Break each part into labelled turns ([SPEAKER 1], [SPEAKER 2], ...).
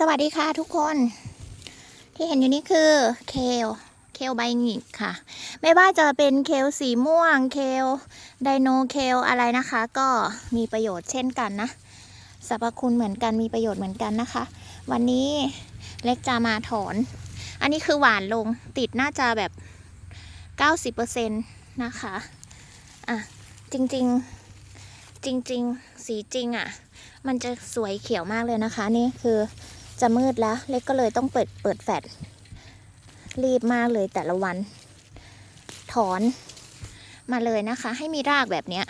[SPEAKER 1] สวัสดีค่ะทุกคน ที่เห็นอยู่นี้คือเคลเคลใบหงิกค่ะ ไม่ว่าจะเป็นเคลสีม่วงเคลไดโนเคลอะไรนะคะ ก็มีประโยชน์เช่นกันนะสรรพคุณเหมือนกันมีประโยชน์เหมือนกันนะคะ วันนี้เล็กจะมาถอน อันนี้คือหวานลงติดน่าจะแบบ 90%นะคะอะจริงๆจริง ๆ สีจริงอะ มันจะสวยเขียวมากเลยนะคะ นี่คือ จะมืดแล้ว เล็กก็เลยต้องเปิดเปิดแฟลชรีบมากเลยแต่ละวัน ถอนมาเลยนะคะ ให้มีรากแบบเนี้ย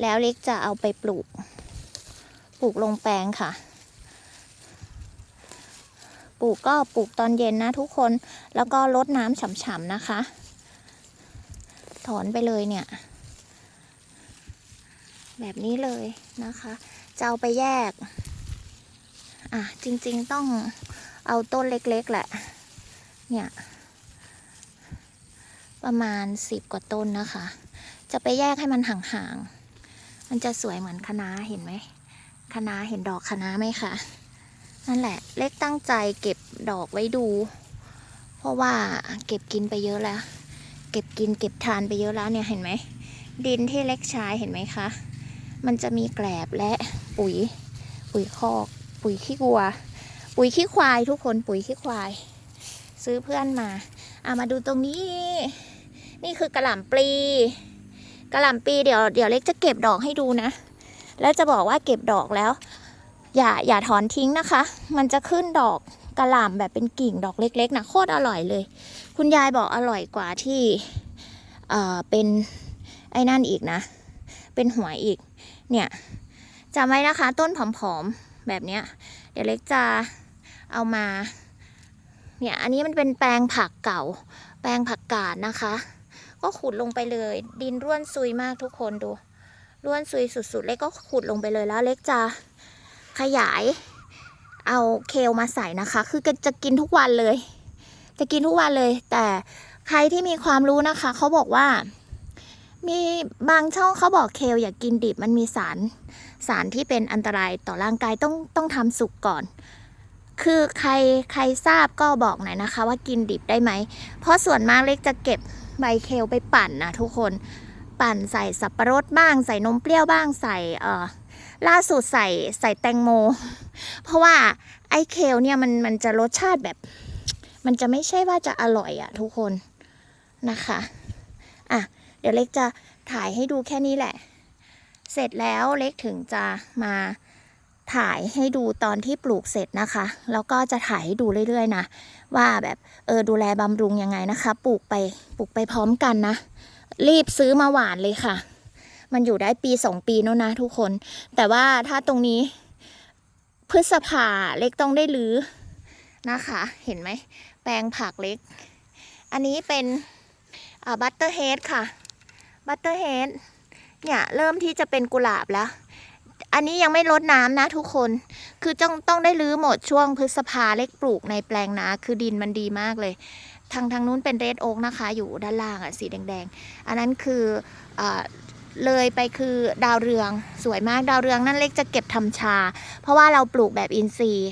[SPEAKER 1] แล้วเล็กจะเอาไปปลูก ปลูกลงแปลงค่ะ ปลูกก็ปลูกตอนเย็นนะทุกคน แล้วก็ลดน้ำฉ่ำๆนะคะ ถอนไปเลยเนี่ย แบบนี้เลยนะคะ จะเอาไปแยก อะจริงๆต้องเอาต้นเล็กๆแหละ เนี่ย ประมาณสิบกว่าต้นนะคะ จะไปแยกให้มันห่างๆ มันจะสวยเหมือนคะน้าเห็นไหมคะน้าเห็นดอกคะน้าไหมคะ นั่นแหละ เล็กตั้งใจเก็บดอกไว้ดู เพราะว่าเก็บกินไปเยอะแล้ว เก็บกินเก็บทานไปเยอะแล้วเนี่ยเห็นไหม ดินที่เล็กใช้เห็นไหมคะ มันจะมีแกลบและปุ๋ยปุ๋ยคอก ปุ๋ยขี้วัว ปุ๋ยขี้ควายทุกคนปุ๋ยขี้ควาย ซื้อเพื่อนมาเอามาดูตรงนี้ นี่คือกระหล่ำปลีกระหล่ำปลีเดี๋ยวเดี๋ยวเล็กจะเก็บดอกให้ดูนะ แล้วจะบอกว่าเก็บดอกแล้ว อย่าอย่าถอนทิ้งนะคะ มันจะขึ้นดอกกระหล่ำแบบเป็นกิ่งดอกเล็กๆนะโคตรอร่อยเลย คุณยายบอกอร่อยกว่าที่เอ่อเป็นไอ้นั่นอีกนะ เป็นหัวอีก เนี่ยจำไว้นะคะ ต้นผอมๆ แบบเนี้ยเดี๋ยวเล็กจะเอามาเนี่ยอันนี้มันเป็นแปลงผักเก่า แปลงผักกาดนะคะ ก็ขุดลงไปเลย ดินร่วนซุยมากทุกคนดูร่วนซุยสุดๆ เล็กก็ขุดลงไปเลยแล้วเล็กจะขยายเอาเคลมาใส่นะคะ คือจะกินทุกวันเลย จะกินทุกวันเลย แต่ใครที่มีความรู้นะคะ เขาบอกว่า มีบางช่องเขาบอกเคลอย่ากกินดิบมันมีสาร สารที่เป็นอันตรายต่อร่างกายต้องต้องทำสุกก่อน คือใครใครทราบก็บอกหน่อยนะคะ ว่ากินดิบได้ไหม เพราะส่วนมากเล็กจะเก็บใบเคลไปปั่นนะทุกคน ปั่นใส่สับปะรดบ้าง ใส่นมเปรี้ยวบ้างใส่เอ่อล่าสุดใส่ใส่แตงโม เพราะว่าไอ้เคลเนี่ยมันมันจะรสชาติแบบ มันจะไม่ใช่ว่าจะอร่อยอะทุกคนนะคะ อะ เดี๋ยวเล็กจะถ่ายให้ดูแค่นี้แหละ เสร็จแล้วเล็กถึงจะมาถ่ายให้ดูตอนที่ปลูกเสร็จนะคะ แล้วก็จะถ่ายให้ดูเรื่อยๆนะว่าแบบเออดูแลบำรุงยังไงนะคะ ปลูกไปปลูกไปพร้อมกันนะ รีบซื้อมาหวานเลยค่ะ มันอยู่ได้ปีสองปีแล้วนะทุกคน แต่ว่าถ้าตรงนี้ พฤษภาเล็กต้องได้รื้อนะคะ เห็นไหม แปลงผักเล็ก อันนี้เป็นบัตเตอร์เฮดค่ะบัตเตอร์เฮด เนี่ยเริ่มที่จะเป็นกุหลาบแล้ว อันนี้ยังไม่ลดน้ำนะทุกคน คือต้องต้องได้รื้อหมดช่วงพฤษภาเล็กปลูกในแปลงนาคือดินมันดีมากเลย ทางทางนู้นเป็นเรดโอ๊กนะคะ อยู่ด้านล่างอะสีแดงๆ อันนั้นคืออเลยไปคือดาวเรืองสวยมากดาวเรืองนั่นเล็กจะเก็บทำชา เพราะว่าเราปลูกแบบอินทรีย์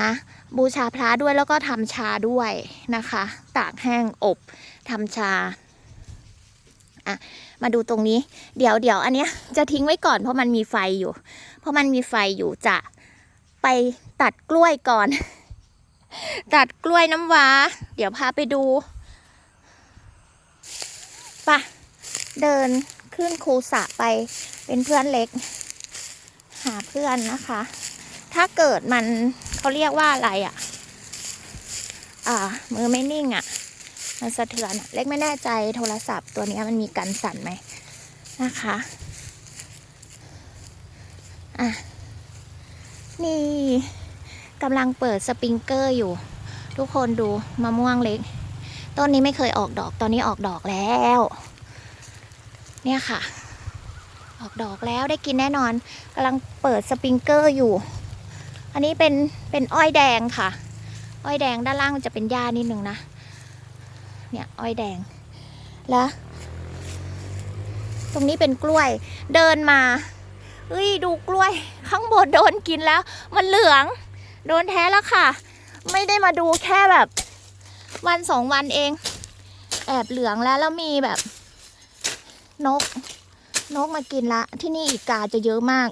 [SPEAKER 1] นะบูชาพระด้วยแล้วก็ทำชาด้วยนะคะ ตากแห้งอบทำชา อะมาดูตรงนี้ เดี๋ยวเดี๋ยวอันเนี้ยจะทิ้งไว้ก่อนเพราะมันมีไฟอยู่ เพราะมันมีไฟอยู่จะไปตัดกล้วยก่อน ตัดกล้วยน้ำว้า เดี๋ยวพาไปดูปะเดินขึ้นคูสะไปเป็นเพื่อนเล็ก หาเพื่อนนะคะ ถ้าเกิดมันเขาเรียกว่าอะไรอะ่ะ อ่า มือไม่นิ่งอะ่ะ มันสะเทือนเล็กไม่แน่ใจโทรศัพท์ตัวนี้มันมีกันสั่นไหมนะคะอะนี่กำลังเปิดสปริงเกอร์อยู่ ทุกคนดูมะม่วงเล็ก ต้นนี้ไม่เคยออกดอกตอนนี้ออกดอกแล้ว เนี่ยค่ะ ออกดอกแล้วได้กินแน่นอนกำลังเปิดสปริงเกอร์อยู่ อันนี้เป็นเป็นอ้อยแดงค่ะ อ้อยแดงด้านล่างจะเป็นหญ้านิดนึงนะ เนี่ยอ้อยแดง แล้ว ตรงนี้เป็นกล้วย เดินมาเฮ้ยดูกล้วย ข้างบนโดนกินแล้ว มันเหลือง โดนแท้แล้วค่ะ ไม่ได้มาดูแค่แบบ วันสองวันเอง แอบเหลืองแล้วแล้วมีแบบ นก นกมากินละ ที่นี่อีกาจะเยอะมาก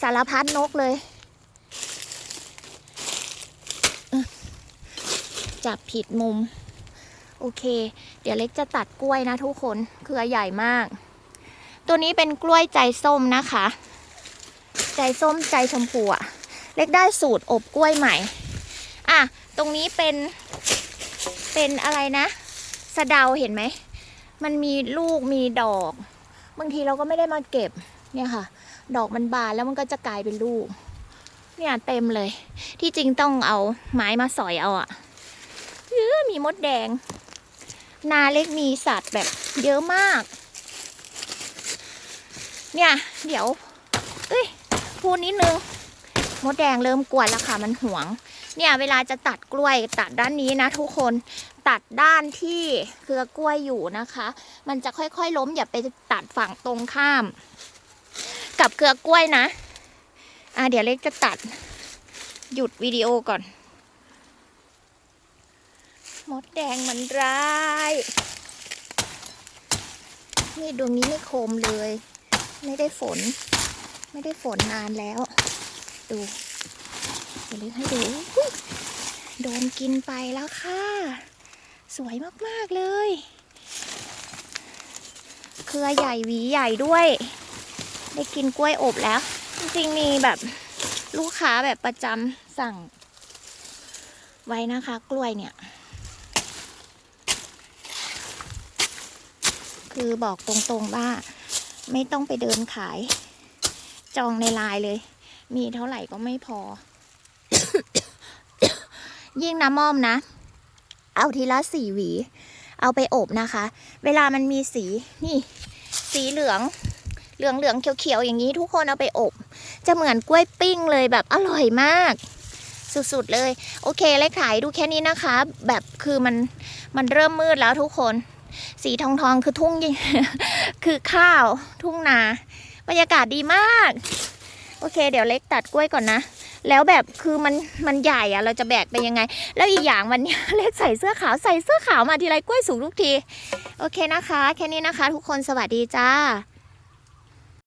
[SPEAKER 1] สารพัดนกเลยจับผิดมุม โอเค เดี๋ยวเล็กจะตัดกล้วยนะทุกคนเครือใหญ่มาก ตัวนี้เป็นกล้วยใจส้มนะคะ ใจส้มใจชมพูอะเล็กได้สูตรอบกล้วยใหม่อะตรงนี้เป็นเป็นอะไรนะ สะเดาเห็นไหม มันมีลูกมีดอก บางทีเราก็ไม่ได้มาเก็บเนี่ยค่ะ ดอกมันบานแล้วมันก็จะกลายเป็นลูก เนี่ยเต็มเลย ที่จริงต้องเอาไม้มาสอยเอาอะเยอะมีมดแดง นาเล็กมีสัตว์แบบเยอะมาก เนี่ย เดี๋ยว เอ้ยพูดนิดนึง มดแดงเริ่มกวนแล้วค่ะ มันหวง เนี่ย เวลาจะตัดกล้วยตัดด้านนี้นะทุกคน ตัดด้านที่เครือกล้วยอยู่นะคะ มันจะค่อยๆล้มอย่าไปตัดฝั่งตรงข้าม กับเครือกล้วยนะ อะเดี๋ยวเล็กจะตัด หยุดวิดีโอก่อน มดแดงมันร้าย นี่ดวงนี้ไม่โคมเลย ไม่ได้ฝน ไม่ได้ฝนนานแล้ว ดูเดี๋ยวเล็กให้ดูโดนกินไปแล้วค่ะ สวยมาก ๆ เลย เครือใหญ่หวีใหญ่ด้วย ได้กินกล้วยอบแล้ว จริง ๆ มีแบบลูกค้าแบบประจำสั่งไว้นะคะ กล้วยเนี่ย คือบอกตรงๆว่า ไม่ต้องไปเดินขาย จองในไลน์เลย มีเท่าไหร่ก็ไม่พอ ยิ่งน้ำม่อมนะ เอาทีละสี่หวี เอาไปอบนะคะ เวลามันมีสีนี่ สีเหลืองเหลืองเหลืองเขียวๆอย่างนี้ทุกคนเอาไปอบ จะเหมือนกล้วยปิ้งเลยแบบอร่อยมาก สุดๆเลย โอเคเล็กขายดูแค่นี้นะคะ แบบคือมันมันเริ่มมืดแล้วทุกคน สีทองทองคือทุ่งคือข้าวทุ่งนาบรรยากาศดีมาก โอเค เดี๋ยวเล็กตัดกล้วยก่อนนะ แล้วแบบคือมันมันใหญ่อะเราจะแบกไปยังไง แล้วอีกอย่างวันนี้เล็กใส่เสื้อขาวใส่เสื้อขาวมาทีไรกล้วยสูงทุกที โอเคนะคะ แค่นี้นะคะ ทุกคนสวัสดีจ้า